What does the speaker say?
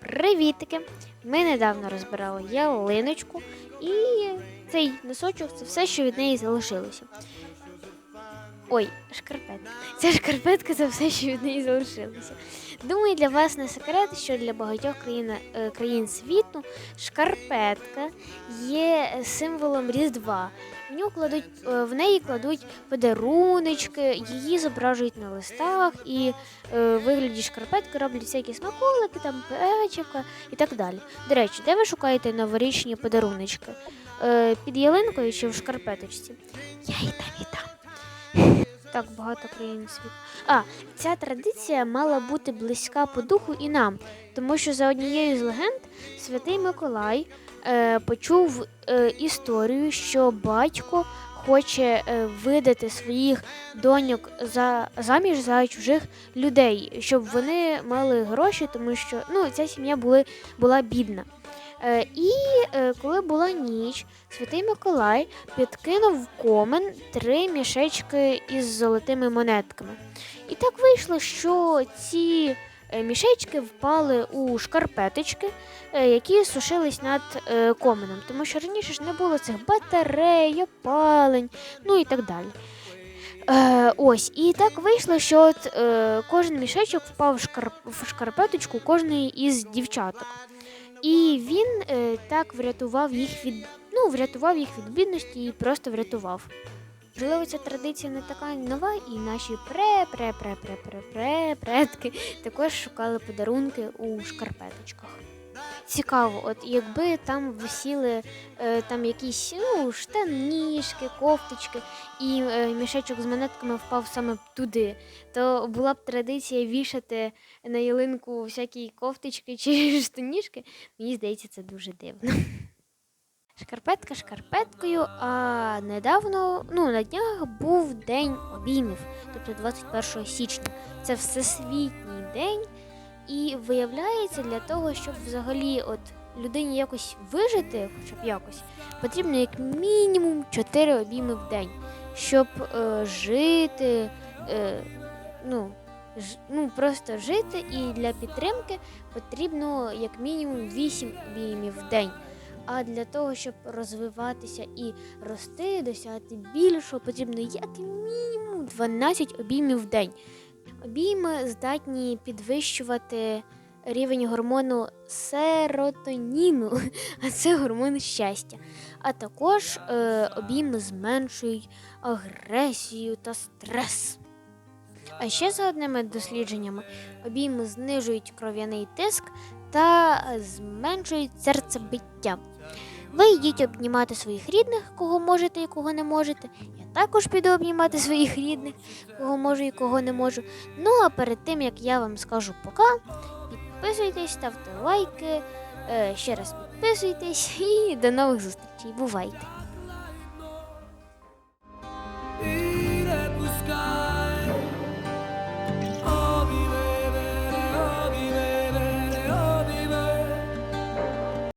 Привітики! Ми недавно розбирали ялиночку, і цей носочок це все, що від неї залишилося. Ой, шкарпетка. Ця шкарпетка це все, що від неї залишилося. Думаю, для вас не секрет, що для багатьох країн, е, країн світу шкарпетка є символом Різдва. В, нього кладуть, е, в неї кладуть подаруночки, її зображують на листах і е, вигляді шкарпетки роблять всякі смаколики, там печивка і так далі. До речі, де ви шукаєте новорічні подаруночки? Е, під ялинкою чи в шкарпеточці? Я і там. Так багато країн світу. А, ця традиція мала бути близька по духу і нам, тому що за однією з легенд святий Миколай е, почув е, історію, що батько хоче е, видати своїх доньок за заміж за чужих людей, щоб вони мали гроші, тому що ну, ця сім'я були, була бідна. Е, і е, коли була ніч, святий Миколай підкинув в комен три мішечки із золотими монетками. І так вийшло, що ці е, мішечки впали у шкарпеточки, які сушились над коменом, тому що раніше ж не було цих батарей, опалень, ну і так далі. Е, ось, і так вийшло, що от, е, кожен мішечок впав в шкарпеточку кожної із дівчаток. І він е, так врятував їх від ну, врятував їх від бідності і просто врятував. Можливо, ця традиція не така нова, і наші пре-пре-пре-пре-пре-предки також шукали подарунки у шкарпеточках. Цікаво, от якби там висіли е, там якісь ну, штанішки, кофточки, і е, мішечок з монетками впав саме туди, то була б традиція вішати на ялинку всякі кофточки чи штанішки. Мені здається, це дуже дивно. Шкарпетка шкарпеткою, а недавно, ну на днях був день обіймів, тобто 21 січня. Це всесвітній день. І виявляється, для того, щоб взагалі от людині якось вижити, хоча б якось, потрібно як мінімум 4 обійми в день, щоб е, жити, е, ну, ж, ну просто жити, і для підтримки потрібно як мінімум 8 обіймів в день. А для того, щоб розвиватися і рости, досягати більшого, потрібно як мінімум 12 обіймів в день. Обійми здатні підвищувати рівень гормону серотоніну, а це гормон щастя. А також е, обійми зменшують агресію та стрес. А ще за одними дослідженнями, обійми знижують кров'яний тиск та зменшують серцебиття. Ви йдіть обнімати своїх рідних, кого можете і кого не можете. Я також піду обнімати своїх рідних, кого можу і кого не можу. Ну а перед тим як я вам скажу пока, підписуйтесь, ставте лайки, е, ще раз підписуйтесь і до нових зустрічей. Бувайте!